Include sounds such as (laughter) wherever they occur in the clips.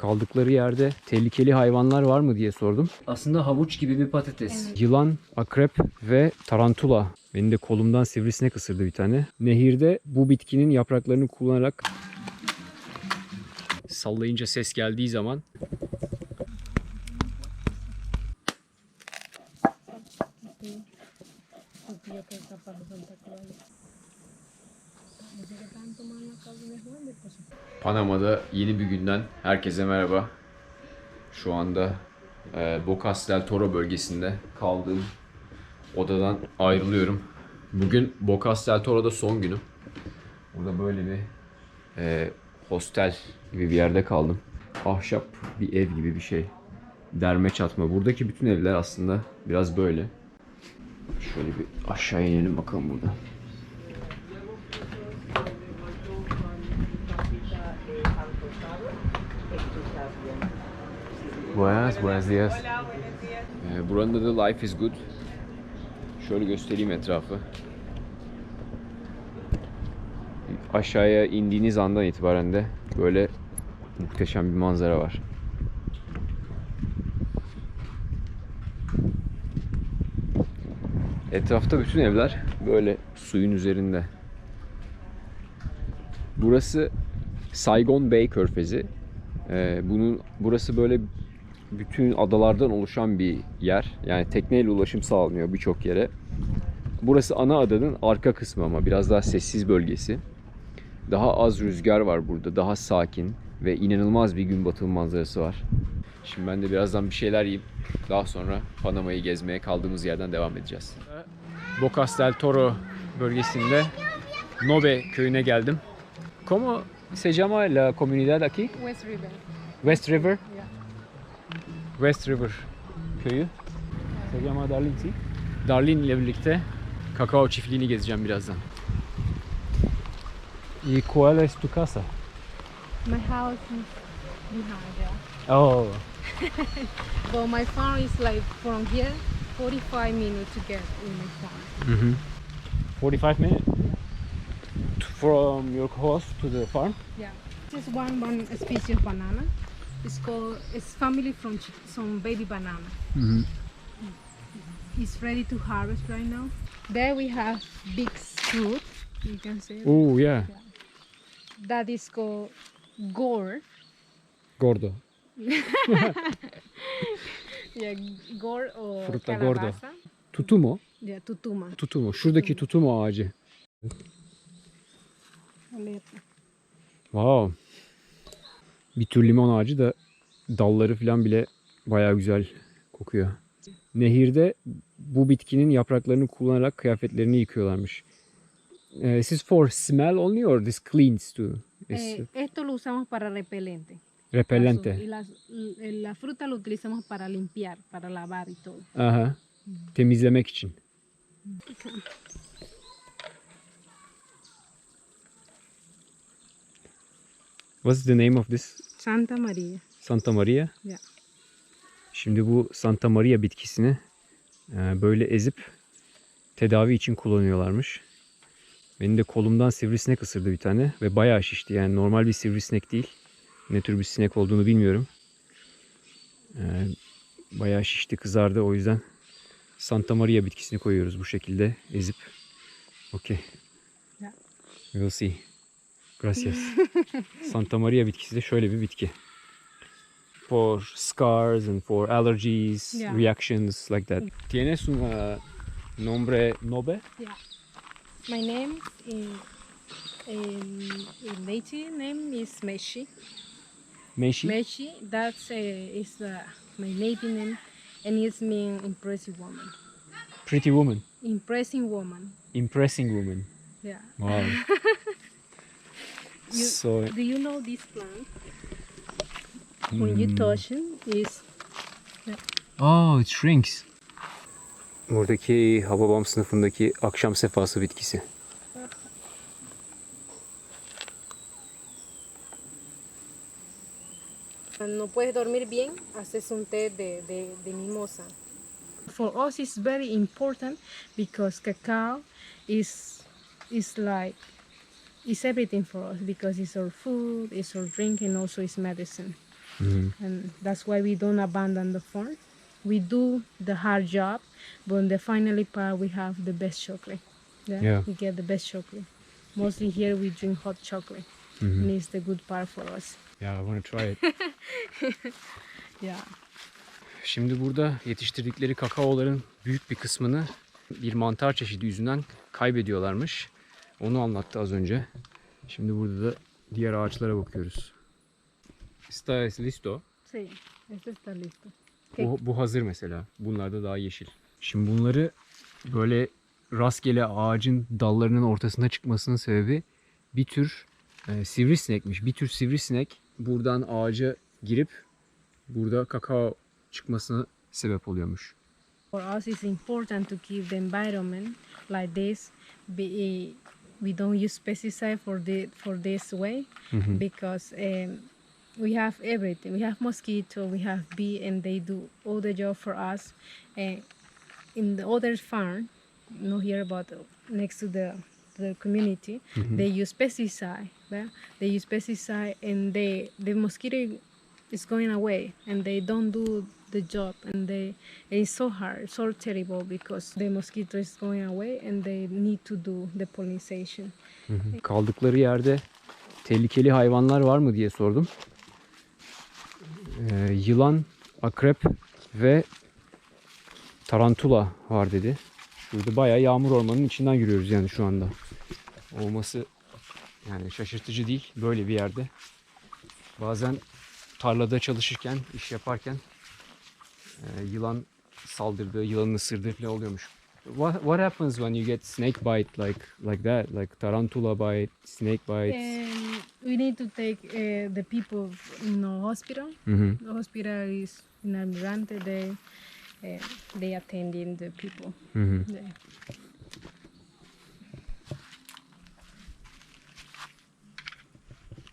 kaldıkları yerde tehlikeli hayvanlar var mı diye sordum. Aslında havuç gibi bir patates. Yılan, akrep ve tarantula. Beni de kolumdan sivrisinek ısırdı bir tane. Nehirde bu bitkinin yapraklarını kullanarak sallayınca ses geldiği zaman Panama'da yeni bir günden herkese merhaba. Şu anda e, Bocas del Toro bölgesinde kaldığım odadan ayrılıyorum. Bugün Bocas del Toro'da son günüm. Burada böyle bir e, hostel gibi bir yerde kaldım. Ahşap bir ev gibi bir şey. Derme çatma. Buradaki bütün evler aslında biraz böyle. Şöyle bir aşağı inelim bakalım burada. Buenas, buenos días. Ee, buranın adı Life is Good. Şöyle göstereyim etrafı. Aşağıya indiğiniz andan itibaren de böyle muhteşem bir manzara var. Etrafta bütün evler böyle suyun üzerinde. Burası Saigon Bay Körfezi. Ee, bunun burası böyle bütün adalardan oluşan bir yer. Yani tekneyle ulaşım sağlanıyor birçok yere. Burası ana adanın arka kısmı ama biraz daha sessiz bölgesi. Daha az rüzgar var burada, daha sakin ve inanılmaz bir gün batımı manzarası var. Şimdi ben de birazdan bir şeyler yiyip daha sonra Panama'yı gezmeye kaldığımız yerden devam edeceğiz. Bocas del Toro bölgesinde Nobe köyüne geldim. ¿Cómo se llama la comunidad aquí? West River. West River? Yeah. West River köyü. Se llama Darlin? Darlin ile birlikte kakao çiftliğini gezeceğim birazdan. ¿Y cuál es tu casa? My house is behind there. Oh, (laughs) But my farm is like from here, 45 minutes to get in my farm. mhm. 45 minutes from your house to the farm? Yeah. Just one one species banana. It's called it's family from some baby banana. Mhm. It's ready to harvest right now. There we have big fruit. You can see Oh, yeah. that is called gore. Gordo. (laughs) Yeah, gore or Fruta gordo. Tutumo. Yeah, tutuma. Tutumo. Şuradaki tutumo ağacı. Wow. Bir tür limon ağacı da dalları falan bile bayağı güzel kokuyor. Nehirde bu bitkinin yapraklarını kullanarak kıyafetlerini yıkıyorlarmış. Eh, This is for smell only or this cleans too? Is Eh, esto lo usamos para repelente. repellente. Y las- l- la fruta lo utilizamos para limpiar, para lavar y todo. Aha. Temizlemek için. (laughs) What's the name of this? Santa María. Santa Maria. Yeah. Şimdi bu Santa Maria bitkisini e, böyle ezip tedavi için kullanıyorlarmış. Benim de kolumdan sivrisinek ısırdı bir tane ve bayağı şişti. Yani normal bir sivrisinek değil. Ne tür bir sinek olduğunu bilmiyorum. E, bayağı şişti, kızardı. O yüzden Santa Maria bitkisini koyuyoruz bu şekilde ezip. Okay. Yeah. We'll see. Gracias. (laughs) Santa Maria bitkisi de şöyle bir bitki. For scars and for allergies, Yeah. reactions like that. ¿Tienes un nombre nobe? Yeah. My name in, in, in native name is Meshi. Meshi? Meshi, that's uh, is uh, my native name, and it means impressive woman. Pretty woman. Impressing woman. Impressing woman. Yeah. Wow. (laughs) You, so, do you know this plant? Hmm. When you touch it, is oh, it shrinks. Buradaki Hababam sınıfındaki akşam sefası bitkisi. no puedes dormir bien, haces un té de, de, de mimosa. For us, it's very important because cacao is is like it's everything for us because it's our food, it's our drink, and also it's medicine. and that's why we don't abandon the farm. We do the hard job, but in the finally part we have the best chocolate. Yeah, Yeah. we get the best chocolate. Mostly here we drink hot chocolate, and it's the good part for us. Yeah, I want to try it. (laughs) Yeah. Şimdi burada yetiştirdikleri kakaoların büyük bir kısmını bir mantar çeşidi yüzünden kaybediyorlarmış. Onu anlattı az önce. Şimdi burada da diğer ağaçlara bakıyoruz. Está es listo. Sí, este está listo. Bu, bu hazır mesela. Bunlar da daha yeşil. Şimdi bunları böyle rastgele ağacın dallarının ortasına çıkmasının sebebi bir tür e, sivrisinekmiş. Bir tür sivrisinek buradan ağaca girip burada kakao çıkmasına sebep oluyormuş. For us, it's important to keep the environment like this. Be, we don't use pesticide for the for this way because um, we have everything. We have mosquito, we have bee, and they do all the job for us. And in the other farm, not here, but next to the the community, they use pesticide. Yeah? They use pesticide, and they the mosquito is going away and they don't do the job and they it's so hard so terrible because the mosquito is going away and they need to do the pollination Kaldıkları yerde tehlikeli hayvanlar var mı diye sordum. Ee, yılan, akrep ve tarantula var dedi. Şurada bayağı yağmur ormanının içinden yürüyoruz yani şu anda. Olması yani şaşırtıcı değil böyle bir yerde. Bazen tarlada çalışırken, iş yaparken e, yılan saldırdığı, yılanın ısırdığı falan oluyormuş. What, what happens when you get snake bite like like that, like tarantula bite, snake bite? and we need to take uh, the people in the hospital Hı hı. the hospital is in Almirante they uh, they attending the people Hı hı. yeah.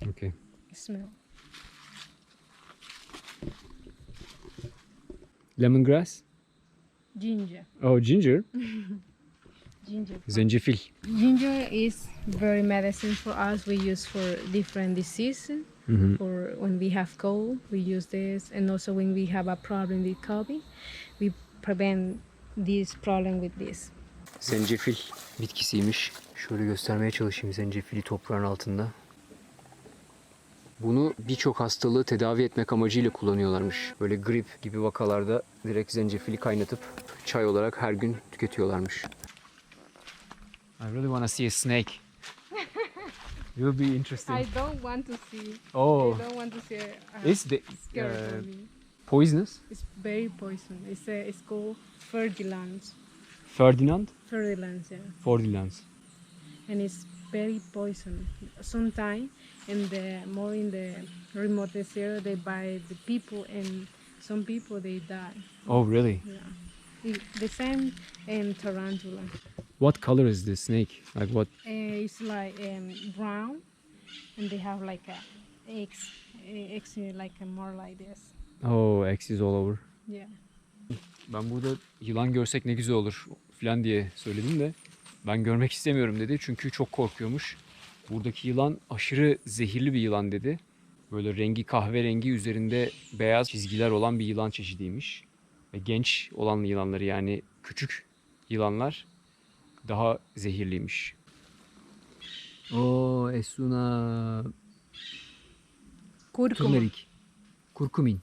Okay. smell Lemongrass? ginger Oh, ginger. (laughs) ginger Zencefil. Ginger is very medicine for us. We use for different diseases. For when we have cold, we use this, and also when we have a problem with COVID, we prevent this problem with this. Zencefil bitkisiymiş. Şöyle göstermeye çalışayım zencefili toprağın altında. Bunu birçok hastalığı tedavi etmek amacıyla kullanıyorlarmış. Böyle grip gibi vakalarda direkt zencefili kaynatıp çay olarak her gün tüketiyorlarmış. I really want to see a snake. (laughs) It will be interesting. I don't want to see. Oh, I don't want to see. it's the, uh, for me. poisonous. It's very poison. It's a, it's called Ferdinand. Ferdinand? Ferdinand, yeah. Ferdinand. and it's very poison. Sometimes in the more in the remote area, they buy the people, and some people they die. Oh, really? Yeah, It- the same in tarantula. What color is the snake? Like what? Uh, it's like um, brown, and they have like a eggs, eh, eggs eh, like a more like this. Oh, axis all over. Yeah. Ben burada yılan görsek ne güzel olur falan diye söyledim de ben görmek istemiyorum dedi. Çünkü çok korkuyormuş. Buradaki yılan aşırı zehirli bir yılan dedi. Böyle rengi kahverengi üzerinde beyaz çizgiler olan bir yılan çeşidiymiş. Ve genç olan yılanları yani küçük yılanlar daha zehirliymiş. O Esuna Curcuma. turmerik. Kurkumin.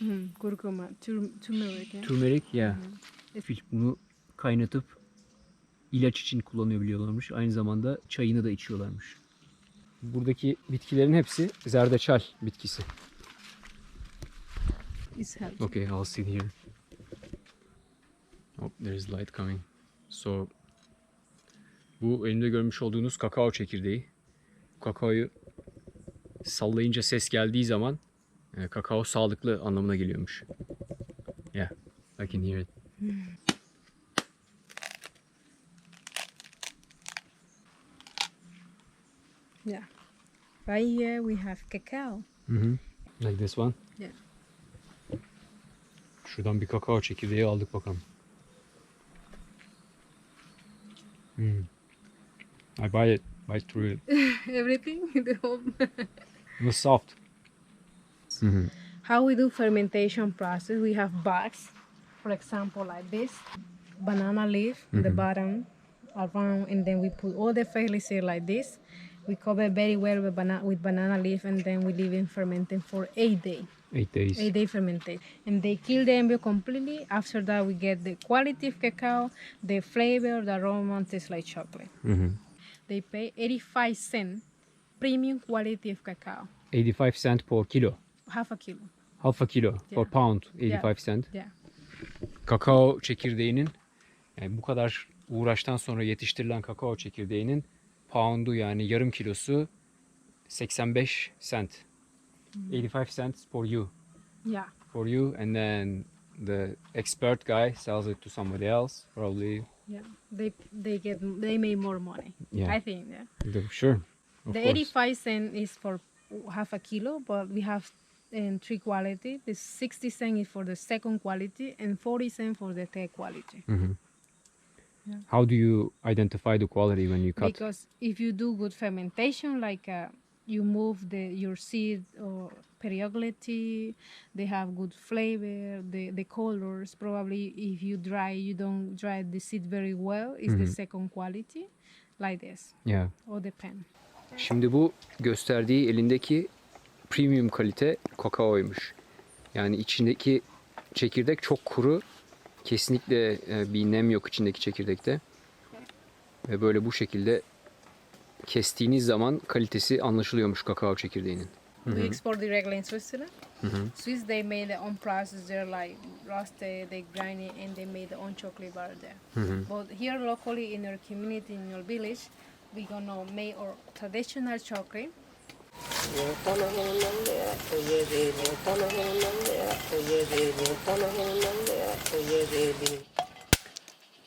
Mhm, Curcuma. Tur- turmeric. Yeah. Turmerik ya. It's- Fil bunu kaynatıp ilaç için kullanabiliyorlarmış. Aynı zamanda çayını da içiyorlarmış. Buradaki bitkilerin hepsi zerdeçal bitkisi. It's healthy. Okay, I'll sit here. Oh, there is light coming. So bu elimde görmüş olduğunuz kakao çekirdeği. Kakaoyu sallayınca ses geldiği zaman e, kakao sağlıklı anlamına geliyormuş. Yeah, I can hear it. Yeah. Right here we have cacao. Hı Like this one. Yeah. Şuradan bir kakao çekirdeği aldık bakalım. Hmm. I buy it. Bite through it. (laughs) Everything. the whole. (laughs) It was soft. Mm-hmm. how we do fermentation process, we have bags, for example, like this, banana leaf, the mm-hmm. bottom, around, and then we put all the fresh seed like this. We cover very well with, bana- with banana leaf, and then we leave it fermenting for eight days. 8 days. Eight day fermentation, and they kill the embryo completely. After that, we get the quality of cacao, the flavor, the aroma, tastes like chocolate. Hı hı. They pay 85 cent premium quality of cacao, 85 cent per kilo. half a kilo. Half a kilo per Yeah. pound 85 Yeah. cent. Yeah. Kakao çekirdeğinin yani bu kadar uğraştan sonra yetiştirilen kakao çekirdeğinin pound'u yani yarım kilosu 85 cent. 85 cents for you. Yeah. For you and then the expert guy sells it to somebody else probably. Yeah. They they get they make more money. Yeah. I think. Yeah. The- Sure. The course. 85 cent is for half a kilo, but we have um, three quality. The 60 cent is for the second quality, and 40 cent for the third quality. How do you identify the quality when you cut? Because if you do good fermentation, like uh, you move the your seed or periodically, they have good flavor, the the colors. Probably if you dry, you don't dry the seed very well. Is the second quality, like this. Yeah. All depend. Şimdi bu gösterdiği elindeki premium kalite kakaoymuş. Yani içindeki çekirdek çok kuru. Kesinlikle e, bir nem yok içindeki çekirdekte. Ve böyle bu şekilde kestiğiniz zaman kalitesi anlaşılıyormuş kakao çekirdeğinin. We export directly in Switzerland. Swiss they made their own process. They're like roasted, they grind it, and they made their own chocolate bar there. But here locally in your community, in your village, we gonna make our traditional chocolate.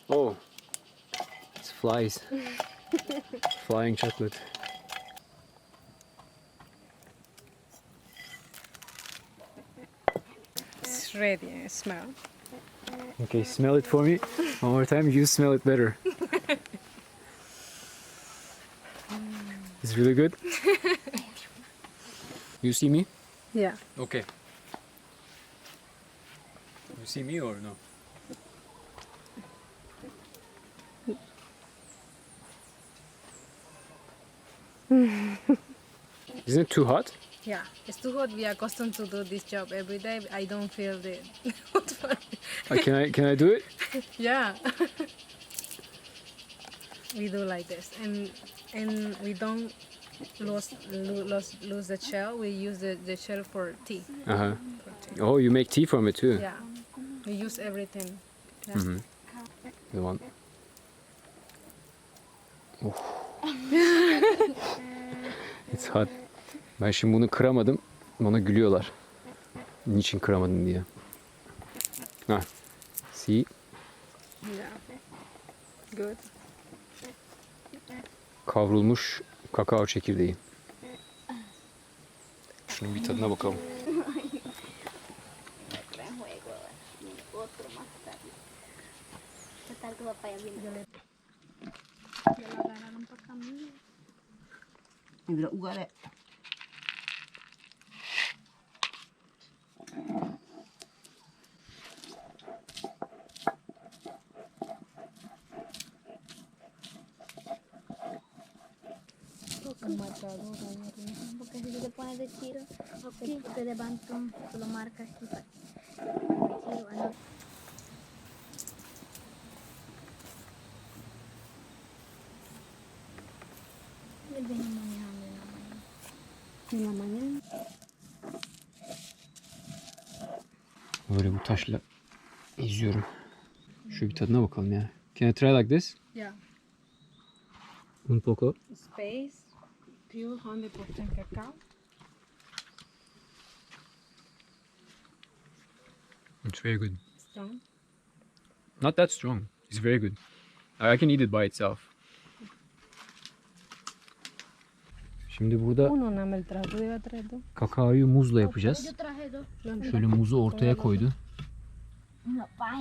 Oh. It's flies. (laughs) Flying chocolate. It's ready. eh, Smell. Okay, smell it for me. One more time, you smell it better. (laughs) it's really good. (laughs) you see me? Yeah. Okay. You see me or no? (laughs) Isn't it too hot? Yeah. It's too hot. We are accustomed to do this job every day. I don't feel the. (laughs) hot Uh, can I can I do it? (laughs) yeah. we do like this, and and we don't lose lo- lose lose the shell. We use the, the shell for tea. Uh huh. For tea. Oh, you make tea from it too. Yeah. We use everything. Yeah. Mhm. The one. Oh. It's hot. Ben şimdi bunu kıramadım. Bana gülüyorlar. Niçin kıramadın diye. Ha. See? Yeah. Good. Kavrulmuş kakao çekirdeği. Şunun bir tadına bakalım. Gran juego, Él viene manejando en la mañana. En la mañana. Böyle bu taşla izliyorum. Şu bir tadına bakalım ya. Can I try like this? Yeah. Un poco. Space. Pure 100% cacao. It's very good. Strong. Not that strong. It's very good. I can eat it by itself. Şimdi burada kakaoyu muzla yapacağız. Şöyle muzu ortaya koydu. No, para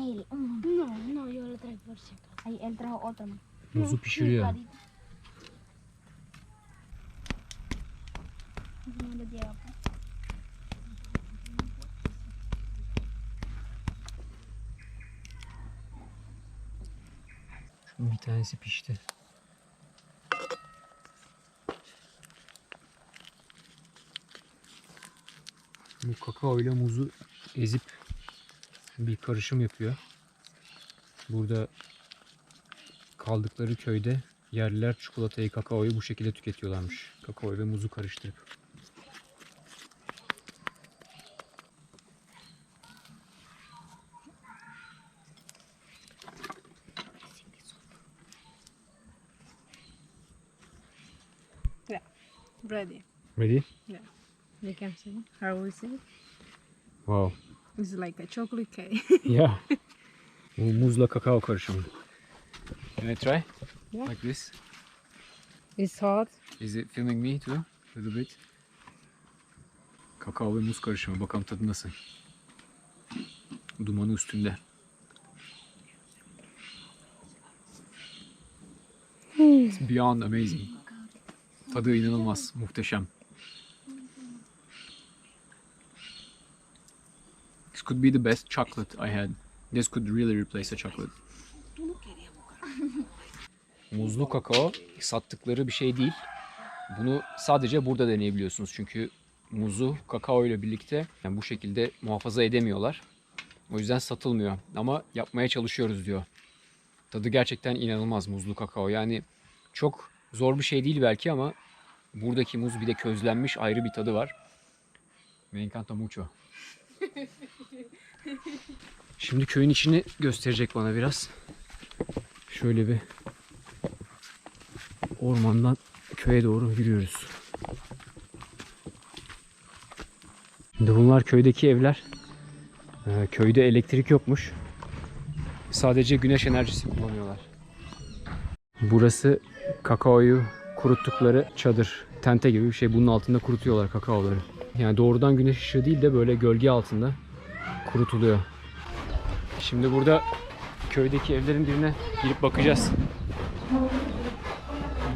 Bir tanesi pişti. Bu kakao ile muzu ezip bir karışım yapıyor. Burada kaldıkları köyde yerliler çikolatayı, kakaoyu bu şekilde tüketiyorlarmış. Kakao ve muzu karıştırıp. Ready. Ready? You can see how we see. Wow. It's like a chocolate cake. (laughs) Yeah. (laughs) Bu muzla kakao karışımı. Can I try? Yeah. Like this? it's hot. Is it filming me too? A little bit. Kakao ve muz karışımı. Bakalım tadı nasıl? Dumanı üstünde. It's beyond amazing. Tadı inanılmaz. Muhteşem. This could be the best chocolate I had. This could really replace a chocolate. Muzlu kakao sattıkları bir şey değil. Bunu sadece burada deneyebiliyorsunuz çünkü muzu kakao ile birlikte yani bu şekilde muhafaza edemiyorlar. O yüzden satılmıyor ama yapmaya çalışıyoruz diyor. Tadı gerçekten inanılmaz muzlu kakao. Yani çok zor bir şey değil belki ama buradaki muz bir de közlenmiş ayrı bir tadı var. Me encanta mucho. Şimdi köyün içini gösterecek bana biraz. Şöyle bir ormandan köye doğru yürüyoruz. Şimdi bunlar köydeki evler. Ee, köyde elektrik yokmuş. Sadece güneş enerjisi kullanıyorlar. Burası kakaoyu kuruttukları çadır. Tente gibi bir şey. Bunun altında kurutuyorlar kakaoları. Yani doğrudan güneş ışığı değil de böyle gölge altında kurutuluyor. Şimdi burada köydeki evlerin birine girip bakacağız.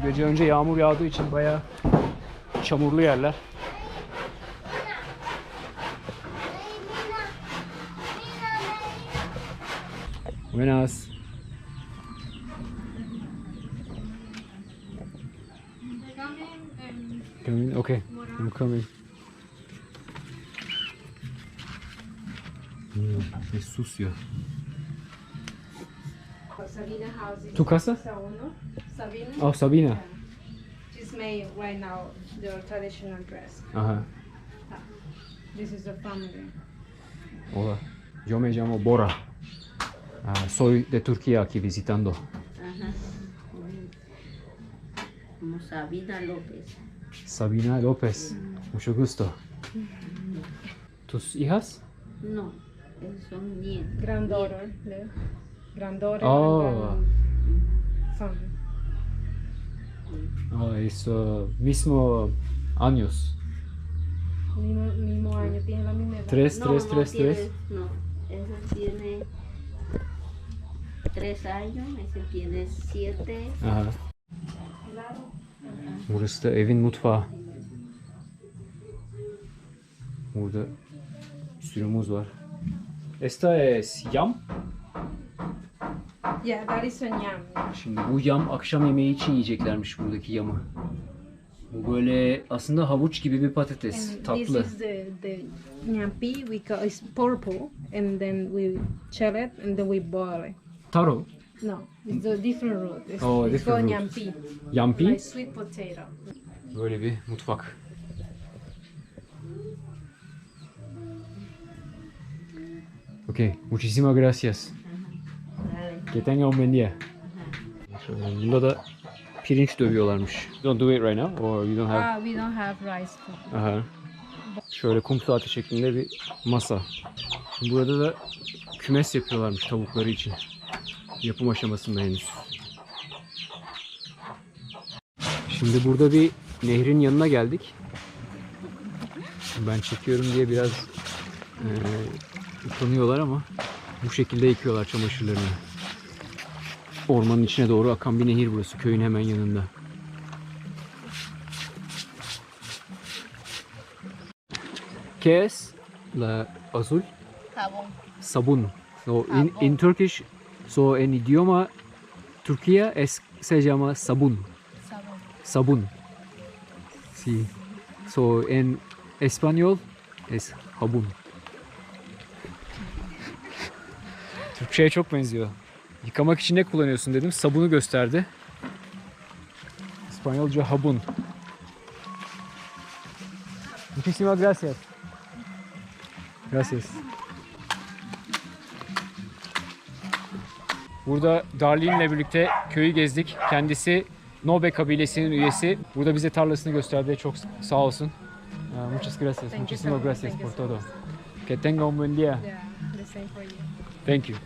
Gece önce yağmur yağdığı için bayağı çamurlu yerler. Buenas. Come in. Okay, I'm coming. Hmm, es sucio. Sabina house. Tu casa? Sabina. Oh, Sabina. She's made right now their traditional dress. Ajá. This is the family. Hola. Yo me llamo Bora. Ah, soy de Turquía aquí visitando. Ajá. Como Sabina López. Sabina López. Mucho gusto. ¿Tus hijas? No, son nietos. Granddaughter. Granddaughter. Oh. Son. Ah, es uh, mismo años. Mismo, mismo año, tiene la misma edad. Tres, No, tres, no tres, tiene, tres. No, ese tiene tres años, ese tiene siete. Aha. Burası da evin mutfağı. Burada bir sürü muz var. Esta es yam. Yeah, that is a yam. Şimdi bu yam akşam yemeği için yiyeceklermiş buradaki yamı. Bu böyle aslında havuç gibi bir patates. And this tatlı. is the the nyampi. We call it's purple, and then we shell it, and then we boil it. Taro. No, it's a different root. It's, Oh, it's different called root. nyampi, Yampi. like sweet potato. Böyle bir mutfak. Ok, muchísimas gracias. Que tenga un buen día. Şöyle, Bunda da pirinç dövüyorlarmış. You don't do it right now or you don't have... Ah, we don't have rice cooking. Aha. Şöyle kum saati şeklinde bir masa. Burada da kümes yapıyorlarmış tavukları için. Yapım aşamasında henüz. Şimdi burada bir nehrin yanına geldik. Ben çekiyorum diye biraz eee utanıyorlar ama bu şekilde yıkıyorlar çamaşırlarını. Ormanın içine doğru akan bir nehir burası köyün hemen yanında. ¿Qué es la azul? Jabón. Sabun. So in, in Turkish, so en idioma Turquía es, se llama sabun. Sabun. Sí. So en español es jabun. Türkçe'ye çok benziyor. Yıkamak için ne kullanıyorsun dedim. Sabunu gösterdi. İspanyolca habun. Muchísimas gracias. Gracias. Burada Darlene'le birlikte köyü gezdik. Kendisi Nobe kabilesinin üyesi. Burada bize tarlasını gösterdi. Çok sağ olsun. Uh, muchas gracias. Muchísimas much. gracias por todo. Que tenga un buen día. Thank you.